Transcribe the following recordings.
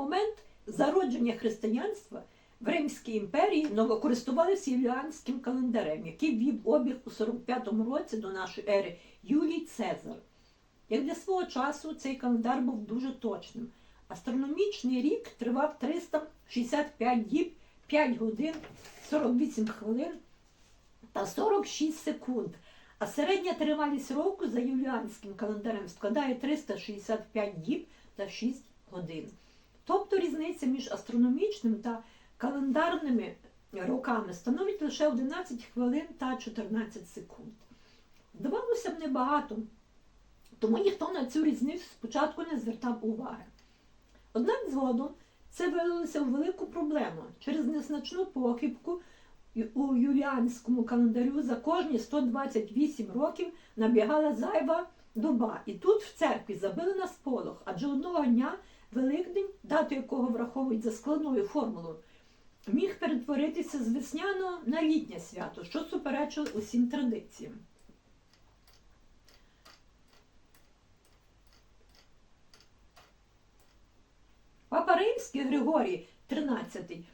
момент зародження християнства в Римській імперії новокористувалися юліанським календарем, який ввів обіг у 45-му році до нашої ери Юлій Цезар. Як для свого часу цей календар був дуже точним. Астрономічний рік тривав 365 діб, 5 годин, 48 хвилин та 46 секунд. А середня тривалість року за юліанським календарем складає 365 діб та 6 годин. Тобто різниця між астрономічним та календарними роками становить лише 11 хвилин та 14 секунд. Здавалося б, небагато, тому ніхто на цю різницю спочатку не звертав уваги. Однак згодом це вилилося у велику проблему через незначну похибку у юліанському календарю за кожні 128 років набігала зайва доба. І тут в церкві забили на сполох, адже одного дня Великдень, дату якого враховують за складною формулою, міг перетворитися з весняного на літнє свято, що суперечило усім традиціям. Папа Римський Григорій XIII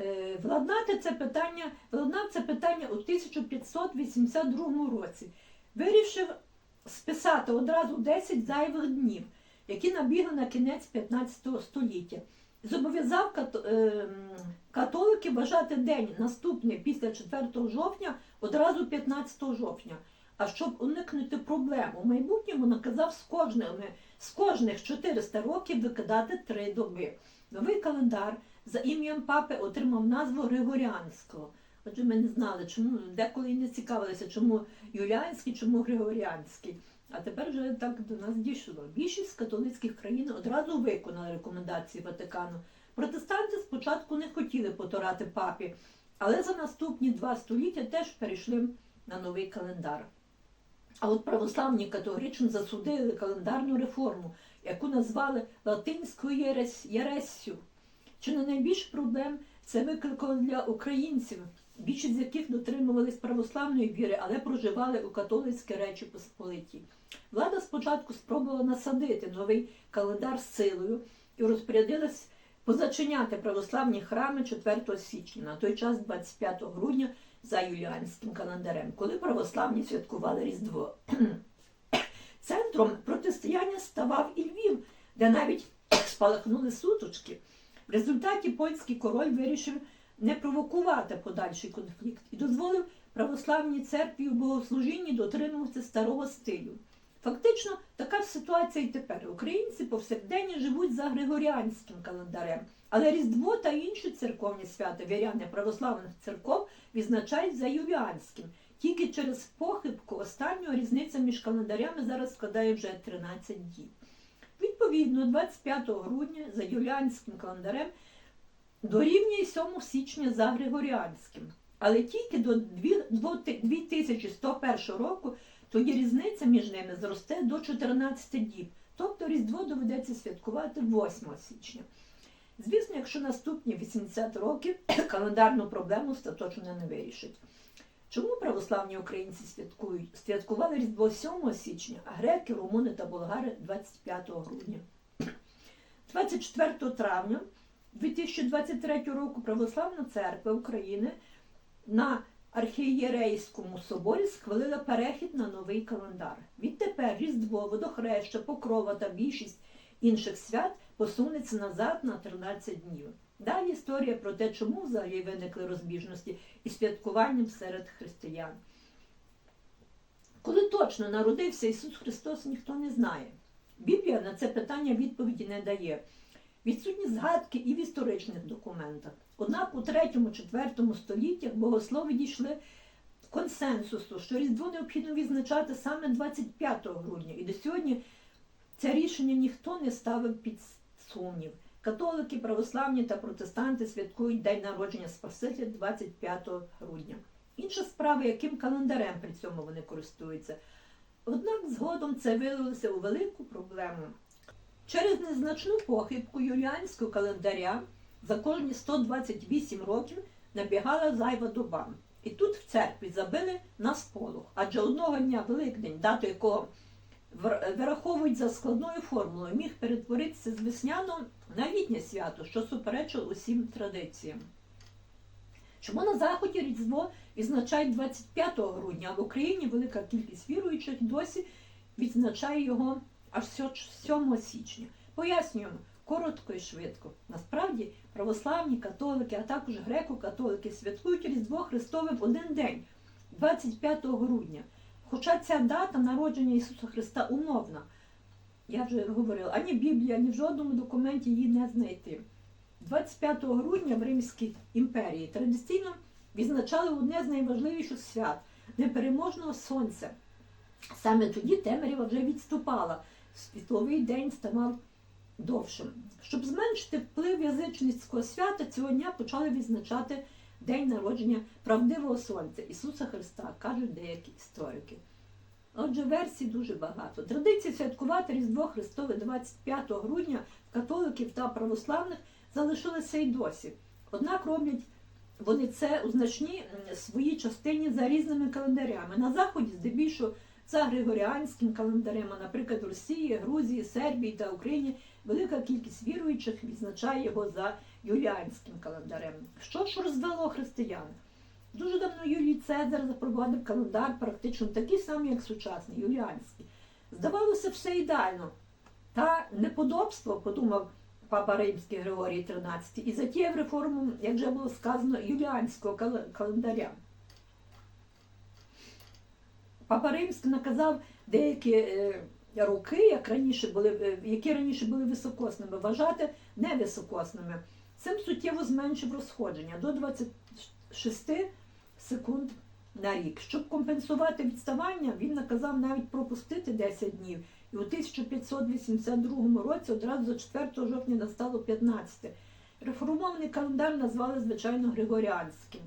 е, владнати це питання, владнав це питання у 1582 році. Вирішив списати одразу 10 зайвих днів, які набігли на кінець 15 століття. Зобов'язав е, католиків вважати день наступний після 4 жовтня одразу 15 жовтня. А щоб уникнути проблем у майбутньому, наказав з кожними з кожних 400 років викидати три доби. Новий календар за ім'ям папи отримав назву Григоріанського. Отже, ми не знали, чому деколи не цікавилися, чому Юліанський, чому Григоріанський. А тепер вже так до нас дійшло. Більшість католицьких країн одразу виконали рекомендації Ватикану. Протестанти спочатку не хотіли потурати папі, але за наступні два століття теж перейшли на новий календар. А от православні категорично засудили календарну реформу, яку назвали латинською єрессю. Чи не найбільше проблем це викликало для українців, більшість з яких дотримувались православної віри, але проживали у католицькій Речі Посполитій. Влада спочатку спробувала насадити новий календар з силою і розпорядилась позачиняти православні храми 4 січня, на той час 25 грудня за юліанським календарем, коли православні святкували Різдво. Центром протистояння ставав і Львів, де навіть спалахнули суточки. В результаті польський король вирішив не провокувати подальший конфлікт і дозволив православній церкві у богослужінні дотримуватися старого стилю. Фактично, така ситуація і тепер. Українці повсякденні живуть за григоріанським календарем, але Різдво та інші церковні свята віряни православних церков відзначають за юліанським. Тільки через похибку останнього різниця між календарями зараз складає вже 13 діб. Відповідно, 25 грудня за юліанським календарем дорівнює 7 січня за Григоріанським. Але тільки до 2101 року тоді різниця між ними зросте до 14 діб, тобто Різдво доведеться святкувати 8 січня. Звісно, якщо наступні 80 років календарну проблему остаточно не вирішить. Чому православні українці святкують? Святкували Різдво 7 січня, а греки, румуни та болгари 25 грудня. 24 травня 2023 року Православна церква України на архієрейському соборі схвалила перехід на новий календар. Відтепер Різдво, Водохреща, Покрова та більшість інших свят посунеться назад на 13 днів. Далі історія про те, чому взагалі виникли розбіжності із святкуванням серед християн. Коли точно народився Ісус Христос, ніхто не знає. Біблія на це питання відповіді не дає. Відсутні згадки і в історичних документах. Однак у 3-4 століттях богослови дійшли консенсусу, що Різдво необхідно відзначати саме 25 грудня. І до сьогодні це рішення ніхто не ставив під сумнів. Католики, православні та протестанти святкують День народження Спасителя 25 грудня. Інша справа, яким календарем при цьому вони користуються. Однак згодом це вилилося у велику проблему. Через незначну похибку юліанського календаря за кожні 128 років набігала зайва доба. І тут в церкві забили на сполох, адже одного дня Великдень, дату якого вираховують за складною формулою, міг перетворитися з весняного на літнє свято, що суперечило усім традиціям. Чому на Заході Різдво відзначають 25 грудня, а в Україні велика кількість віруючих досі відзначає його аж 7 січня. Пояснюємо коротко і швидко. Насправді православні католики, а також греко-католики святкують Різдво Христове в один день, 25 грудня. Хоча ця дата народження Ісуса Христа умовна, я вже говорила, ані Біблія, ані в жодному документі її не знайти. 25 грудня в Римській імперії традиційно відзначали одне з найважливіших свят непереможного сонця. Саме тоді темрява вже відступала, світловий день ставав довшим. Щоб зменшити вплив язичницького свята, цього дня почали відзначати день народження правдивого сонця Ісуса Христа, кажуть деякі історики. Отже, версій дуже багато. Традиція святкувати Різдво Христове 25 грудня католиків та православних залишилася й досі. Однак роблять вони це у значній своїй частині за різними календарями. На Заході, здебільшого, за Григоріанським календарем, а, наприклад, в Росії, Грузії, Сербії та Україні велика кількість віруючих відзначає його за юліанським календарем. Що ж роздало християн? Дуже давно Юлій Цезар запровадив календар практично такий самий, як сучасний, юліанський. Здавалося, все ідеально. Та неподобство, подумав папа Римський Григорій XIII, і затіяв реформу, як вже було сказано, юліанського календаря. Папа Римський наказав деякі е, роки, як раніше були, е, які раніше були високосними, вважати невисокосними. Цим суттєво зменшив розходження до 26 секунд на рік. Щоб компенсувати відставання, він наказав навіть пропустити 10 днів. І у 1582 році одразу за 4 жовтня настало 15. Реформований календар назвали, звичайно, Григоріанським.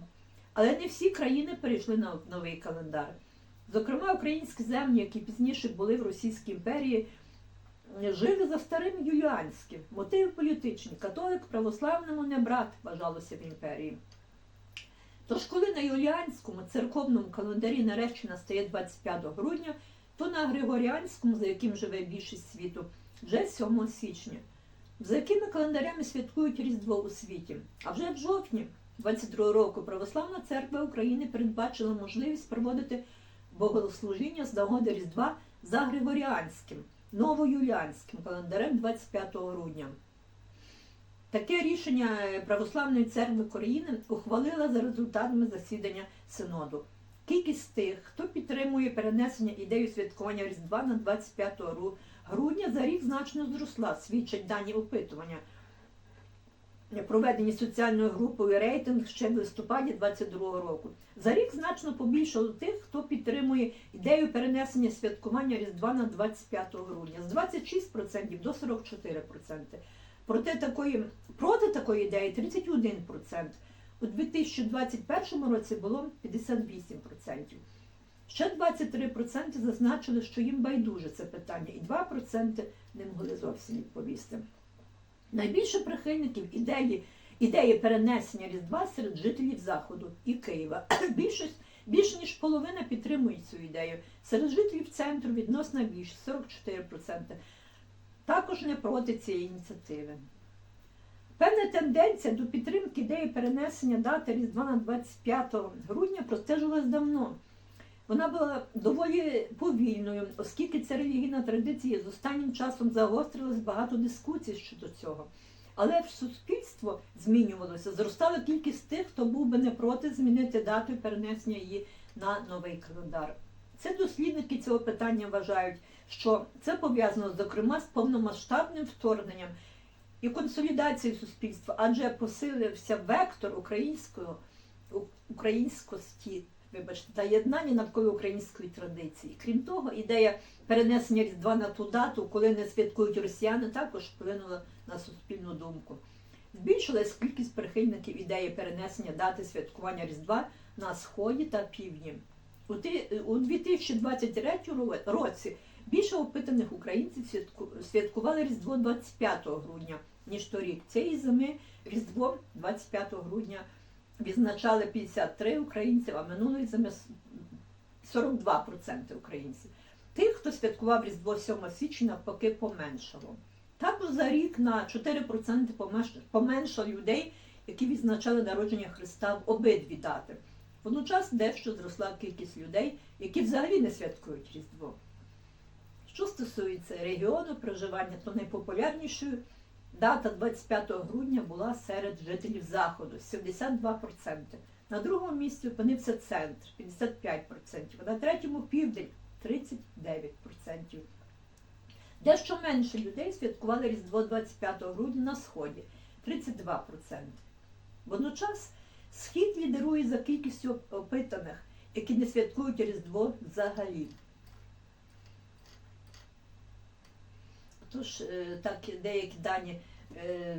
Але не всі країни перейшли на новий календар. Зокрема, українські землі, які пізніше були в Російській імперії, жили за старим юліанським. Мотиви політичні. Католик православному не брат, вважалося в імперії. Тож, коли на юліанському церковному календарі нарешті настає 25 грудня, то на Григоріанському, за яким живе більшість світу, вже 7 січня. За якими календарями святкують Різдво у світі? А вже в жовтні 22 року Православна церква України передбачила можливість проводити богослужіння з нагоди Різдва за Григоріанським, новоюліанським календарем 25 грудня. Таке рішення Православної церкви України ухвалила за результатами засідання Синоду. Кількість тих, хто підтримує перенесення ідеї святкування Різдва на 25 грудня, за рік значно зросла, свідчать дані опитування. Проведені соціальною групою рейтинг ще в листопаді 22 року. За рік значно побільшало тих, хто підтримує ідею перенесення святкування Різдва на 25 грудня з 26% до 44%. Проте такої, проти такої ідеї 31%. У 2021 році було 58%. Ще 23% зазначили, що їм байдуже це питання, і 2% не могли зовсім відповісти. Найбільше прихильників ідеї, ідеї перенесення Різдва серед жителів Заходу і Києва. Більшість, більше ніж половина підтримують цю ідею. Серед жителів центру відносно більше 44%. Також не проти цієї ініціативи. Певна тенденція до підтримки ідеї перенесення дати Різдва на 25 грудня простежилась давно. Вона була доволі повільною, оскільки ця релігійна традиція з останнім часом загострилась багато дискусій щодо цього. Але в суспільство змінювалося, зростала кількість тих, хто був би не проти змінити дату перенесення її на новий календар. Це дослідники цього питання вважають, що це пов'язано зокрема з повномасштабним вторгненням і консолідацією суспільства, адже посилився вектор української українськості, вибачте, та єднання навколо української традиції. Крім того, ідея перенесення Різдва на ту дату, коли не святкують росіяни, також вплинула на суспільну думку. Збільшилась кількість прихильників ідеї перенесення дати святкування Різдва на Сході та Півдні. У 2023 році більше опитаних українців святкували Різдво 25 грудня, ніж торік. Цієї зими Різдво 25 грудня відзначали 53 українців, а минулої зими с- 42% українців. Тих, хто святкував Різдво 7 січня, навпаки, поменшало. Також за рік на 4% поменшало людей, які відзначали народження Христа в обидві дати. Водночас дещо зросла кількість людей, які взагалі не святкують Різдво. Що стосується регіону проживання, то найпопулярнішою дата 25 грудня була серед жителів Заходу 72%. На другому місці опинився центр 55%, а на третьому південь 39%. Дещо менше людей святкували Різдво 25 грудня на Сході 32%. Водночас Схід лідерує за кількістю опитаних, які не святкують Різдво взагалі. Тож, е, так, деякі дані е,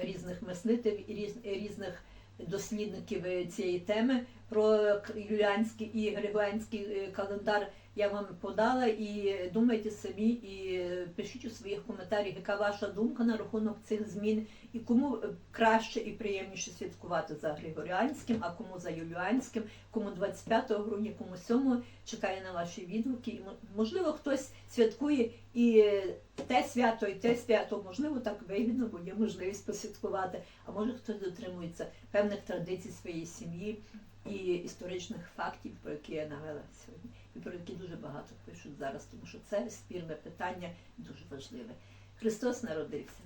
різних мислителів і різних дослідників е, цієї теми. Про юліанський і григоріанський календар я вам подала і думайте самі і пишіть у своїх коментарях, яка ваша думка на рахунок цих змін і кому е, краще і приємніше святкувати за григоріанським, а кому за юліанським, кому 25 грудня, кому 7 чекає на ваші відгуки. І можливо хтось святкує і те свято, і те свято, можливо, так вигідно, бо є можливість посвяткувати, а може хтось дотримується певних традицій своєї сім'ї і історичних фактів, про які я навела сьогодні, і про які дуже багато пишуть зараз, тому що це спірне питання дуже важливе. Христос народився.